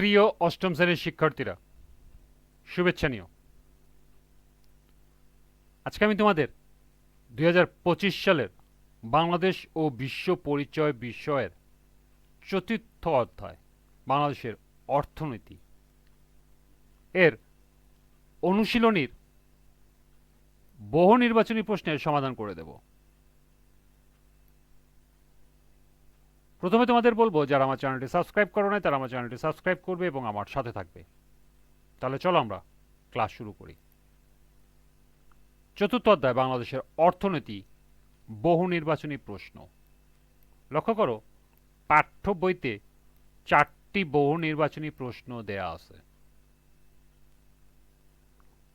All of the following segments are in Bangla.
প্রিয় অষ্টম শ্রেণির শিক্ষার্থীরা, শুভেচ্ছা নিও। আজকে আমি তোমাদের দুই হাজার পঁচিশ সালের বাংলাদেশ ও বিশ্ব পরিচয় বিষয়ের চতুর্থ অধ্যায়, বাংলাদেশের অর্থনীতি। এর অনুশীলনীর বহু নির্বাচনী প্রশ্নের সমাধান করে দেব। প্রথমে তোমাদের বলব, যারা আমার চ্যানেলটি সাবস্ক্রাইব করো নাই, তারা আমার চ্যানেলটি সাবস্ক্রাইব করবে এবং আমার সাথে থাকবে। তাহলে চলো আমরা ক্লাস শুরু করি। চতুর্থ অধ্যায়, বাংলাদেশের অর্থনীতি, বহু নির্বাচনী প্রশ্ন। লক্ষ্য করো, পাঠ্য বইতে চারটি বহু নির্বাচনী প্রশ্ন দেয়া আছে।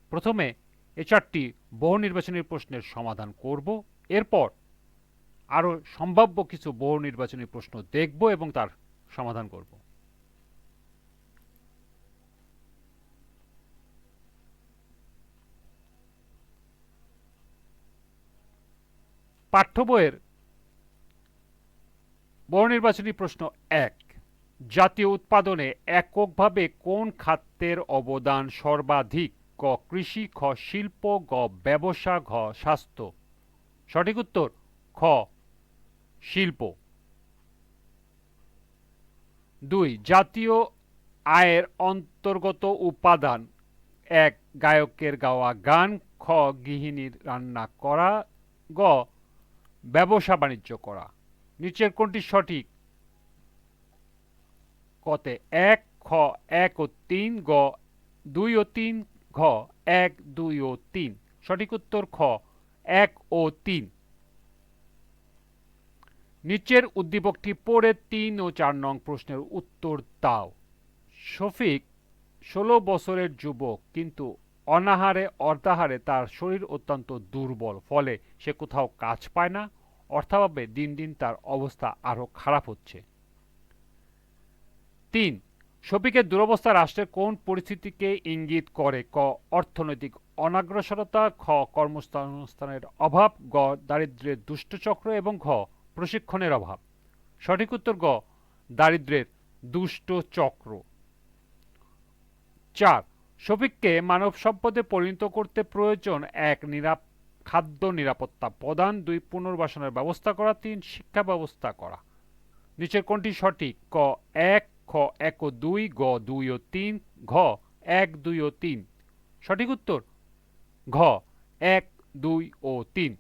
প্রথমে এ চারটি বহু নির্বাচনী প্রশ্নের সমাধান করব। এরপর আরও সম্ভাব্য কিছু বহু নির্বাচনী প্রশ্ন দেখব এবং তার সমাধান করব। পাঠ্য বইয়ের বহু নির্বাচনী প্রশ্ন এক, জাতীয় উৎপাদনে এককভাবে কোন খাতের অবদান সর্বাধিক? ক, কৃষি, খ, শিল্প, গ, ব্যবসা, ঘ, স্বাস্থ্য। সঠিক উত্তর, খ শিল্প। দুই, জাতীয় আয়ের অন্তর্গত উপাদান। এক, গায়কের গাওয়া গান, খ, গৃহিণীর রান্না করা। গ, ব্যবসা বাণিজ্য করা। নিচের কোনটি সঠিক? কতে এক, খ, এক ও তিন, গ, দুই ও তিন, ঘ, এক, দুই ও তিন। সঠিক উত্তর খ, এক ও তিন। নিচের উদ্দীপকটি পড়ে তিন ও চার নং প্রশ্নের উত্তর দাও। শফিক, ষোলো বছরের যুবক, কিন্তু অনাহারে, অর্ধাহারে তার শরীর অত্যন্ত দুর্বল, ফলে সে কোথাও কাজ পায় না। অর্থাভাবে দিন দিন তার অবস্থা আরও খারাপ হচ্ছে। তিন, শফিকের দুরবস্থা রাষ্ট্রের কোন পরিস্থিতিকে ইঙ্গিত করে? ক, অর্থনৈতিক অনাগ্রসরতা, খ, কর্মসংস্থানের অভাব, গ, দারিদ্র্যের দুষ্টচক্র এবং ঘ প্রশিক্ষণের অভাব। সঠিক উত্তর গ দারিদ্র্যের দুষ্ট চক্র। চার, শফিককে মানব সম্পদে পরিণত করতে প্রয়োজন এক নিরাপ, খাদ্য নিরাপত্তা প্রদান, দুই, পুনর্বাসনের ব্যবস্থা করা, তিন, শিক্ষা ব্যবস্থা করা। নিচের কোনটি সঠিক? ক, এক, খ, এক ও দুই, গ, দুই ও তিন, ঘ, এক, দুই ও তিন। সঠিক উত্তর? ঘ, এক, দুই ও তিন।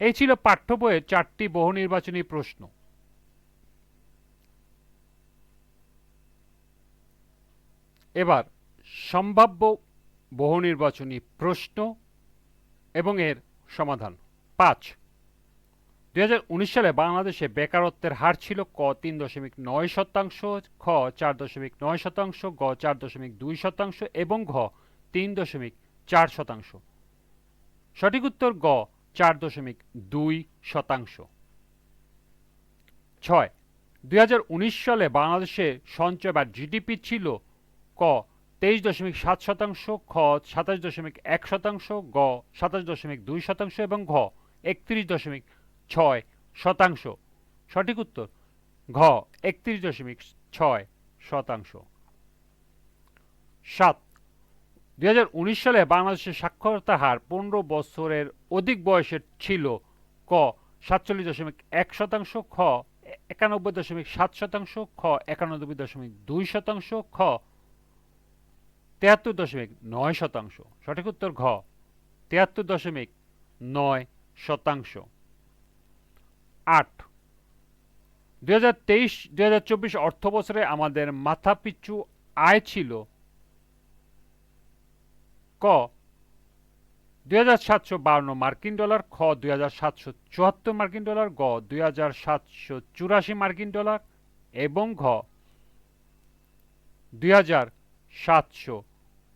এই ছিল পাঠ্য বইয়ের চারটি বহু নির্বাচনী প্রশ্ন। এবার সম্ভাব্য বহু নির্বাচনী প্রশ্ন এবং এর সমাধান। পাঁচ দুই সালে বাংলাদেশে বেকারত্বের হার ছিল ক তিন দশমিক নয় শতাংশ, খ চার দশমিক নয় শতাংশ, গ চার দশমিক দুই শতাংশ এবং ঘ তিন দশমিক চার শতাংশ। সঠিক উত্তর গ চার দশমিক দুই শতাংশ। ছয়, দুই সালে বাংলাদেশে সঞ্চয় বা জিডিপি ছিল ক, তেইশ দশমিক সাত শতাংশ, খ, সাতাশ দশমিক এক শতাংশ, গ, সাতাশ দশমিক দুই শতাংশ এবং ঘ, একত্রিশ দশমিক ছয় শতাংশ। সঠিক উত্তর, ঘ, একত্রিশ দশমিক ছয় শতাংশ। সাত দুই হাজার উনিশ সালে বাংলাদেশের সাক্ষরতা হার পনেরো বছরের অধিক বয়সের ছিল ক সাতচল্লিশ দশমিক এক শতাংশ, খ একানব্বই দশমিক সাত শতাংশ, খ একানব্বই দশমিক দুই শতাংশ, খ তেহাত্তর দশমিক নয় শতাংশ। সঠিক উত্তর ঘ, তেহাত্তর দশমিক নয় শতাংশ। আট, দুই হাজার তেইশ, দুই হাজার চব্বিশ অর্থ বছরে আমাদের মাথাপিছু আয় ছিল ক। দুই হাজার সাতশো বাউন্ন মার্কিন ডলার, খ, দুই হাজার সাতশো চুয়াত্তর মার্কিন ডলার, গ, দুই হাজার সাতশো চুরাশি মার্কিন ডলার এবং ঘ, দুই হাজার সাতশো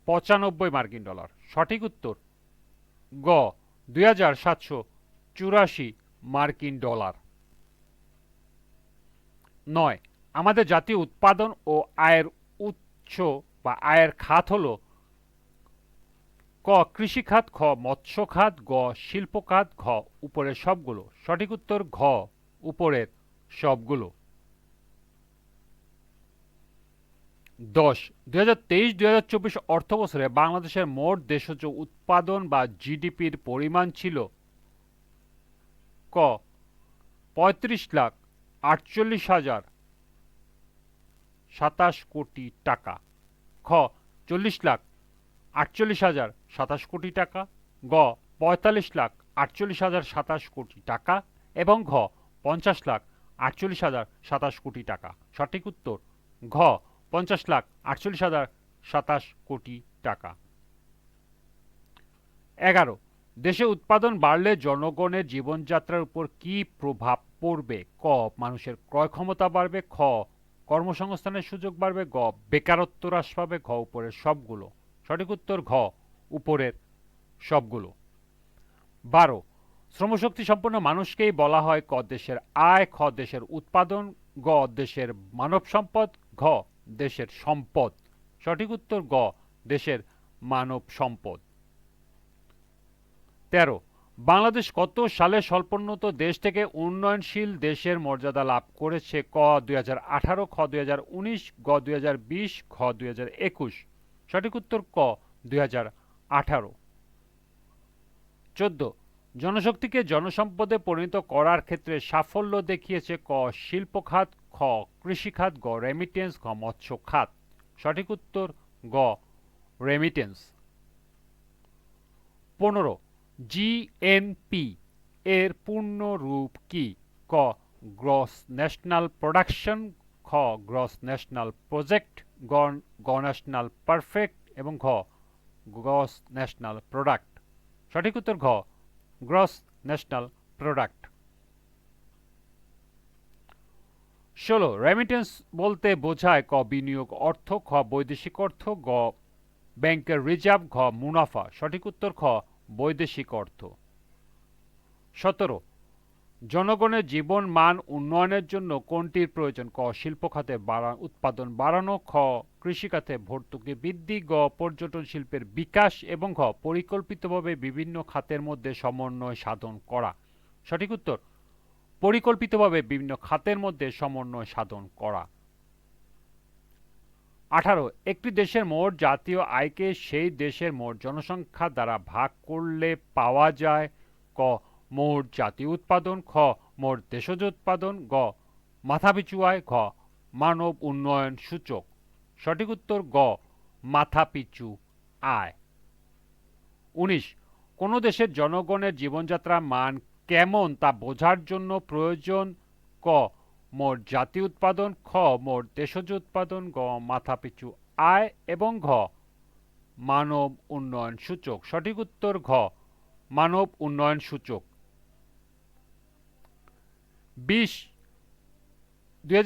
পঁচানব্বই মার্কিন ডলার। সঠিক উত্তর, গ, দুই হাজার সাতশো চুরাশি মার্কিন ডলার। নয়, আমাদের জাতীয় উৎপাদন ও আয়ের উৎস বা আয়ের খাত হল ক কৃষি খাত খ মৎস্য খাত গ শিল্প খাত ঘ, উপরের সবগুলো। সঠিক উত্তর ঘ, উপরের সবগুলো। দশ, দুই হাজার তেইশ, দুই হাজার চব্বিশ অর্থ বছরে বাংলাদেশের মোট দেশজ উৎপাদন বা জিডিপির পরিমাণ ছিল ক, পঁয়ত্রিশ লাখ আটচল্লিশ হাজার সাতাশ কোটি টাকা। খ, চল্লিশ লাখ আটচল্লিশ হাজার সাতাশ কোটি টাকা, গ, পঁয়তাল্লিশ লাখ আটচল্লিশ হাজার সাতাশ কোটি টাকা এবং ঘ, পঞ্চাশ লাখ আটচল্লিশ হাজার সাতাশ কোটি টাকা। সঠিক উত্তর, ঘ, পঞ্চাশ লাখ আটচল্লিশ হাজার সাতাশ কোটি টাকা। এগারো, দেশে উৎপাদন বাড়লে জনগণের জীবনযাত্রার উপর কি প্রভাব পড়বে? ক, মানুষের ক্রয় ক্ষমতা বাড়বে। খ, কর্মসংস্থানের সুযোগ বাড়বে। গ, বেকারত্ব হ্রাস পাবে। ঘ, উপরের সবগুলো। সঠিক উত্তর ঘ, উপরের সবগুলো। বারো, শ্রমশক্তি সম্পন্ন মানুষকেই বলা হয় ক দেশের আয়, খ দেশের উৎপাদন, গ দেশের মানব সম্পদ, ঘ দেশের সম্পদ। সঠিক উত্তর গ দেশের মানব সম্পদ। তেরো, বাংলাদেশ কত সালে স্বল্পোন্নত দেশ থেকে উন্নয়নশীল দেশের মর্যাদা লাভ করেছে? ক, দুই হাজার আঠারো, খ, দুই হাজার উনিশ, গ, দুই হাজার বিশ, খ, দুই হাজার একুশ। সঠিক উত্তর ক, দুই হাজার আঠারো। চোদ্দ, জনশক্তিকে জনসম্পদে পরিণত করার ক্ষেত্রে সাফল্য দেখিয়েছে ক শিল্প খাত খ কৃষি খাত গ রেমিটেন্স ঘ মৎস্য খাত সঠিক উত্তর গ রেমিটেন্স পনেরো জিএনপি এর পূর্ণ রূপ কি? ক গ্রস ন্যাশনাল প্রোডাকশন খ গ্রস ন্যাশনাল প্রজেক্ট গ ন্যাশনাল পারফেক্ট এবং ঘ গ্রস ন্যাশনাল প্রোডাক্ট সঠিক উত্তর ঘ গ্রস ন্যাশনাল প্রোডাক্ট ষোলো রেমিটেন্স বলতে বোঝায় ক বিনিয়োগ অর্থ, খ বৈদেশিক অর্থ, গ ব্যাংকের রিজার্ভ ঘ মুনাফা। সঠিক উত্তর খ বৈদেশিক অর্থ। সতেরো জনগণের জীবন মান উন্নয়নের জন্য কোনটির প্রয়োজন? ক, শিল্প খাতে উৎপাদন বাড়ানো, খ কৃষিখাতে ভর্তুকি বৃদ্ধি, গ, পর্যটন শিল্পের বিকাশ এবং ঘ, পরিকল্পিতভাবে বিভিন্ন খাতের মধ্যে সমন্বয় সাধন করা। সঠিক উত্তর, পরিকল্পিতভাবে বিভিন্ন খাতের মধ্যে সমন্বয় সাধন করা। আঠারো, একটি দেশের মোট জাতীয় আয়কে সেই দেশের মোট জনসংখ্যা দ্বারা ভাগ করলে পাওয়া যায়। ক মোট জাতীয় উৎপাদন খ মোট দেশজ উৎপাদন গ মাথাপিছু আয় ঘ, মানব উন্নয়ন সূচক। সঠিক উত্তর গ মাথাপিছু আয়। উনিশ, কোনো দেশের জনগণের জীবনযাত্রার মান কেমন তা বোঝার জন্য প্রয়োজন ক মোট জাতীয় উৎপাদন খ মোট দেশজ উৎপাদন গ মাথাপিছু আয় এবং ঘ। মানব উন্নয়ন সূচক, সঠিক উত্তর ঘ, মানব উন্নয়ন সূচক। বিশ, দুই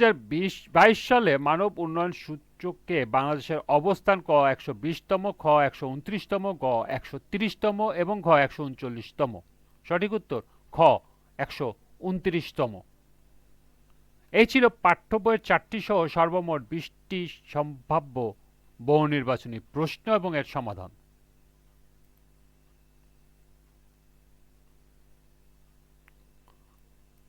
সালে মানব উন্নয়ন সূচকে বাংলাদেশের অবস্থান ক একশো বিশতম, খ একশো উনত্রিশতম, গ একশো তিরিশতম এবং ঘ একশো উনচল্লিশতম। সঠিক উত্তর, খ একশো উনত্রিশতম। এই ছিল পাঠ্য বইয়ের চারটি সহ সর্বমোট বিশটি সম্ভাব্য বহু নির্বাচনী প্রশ্ন এবং এর সমাধান।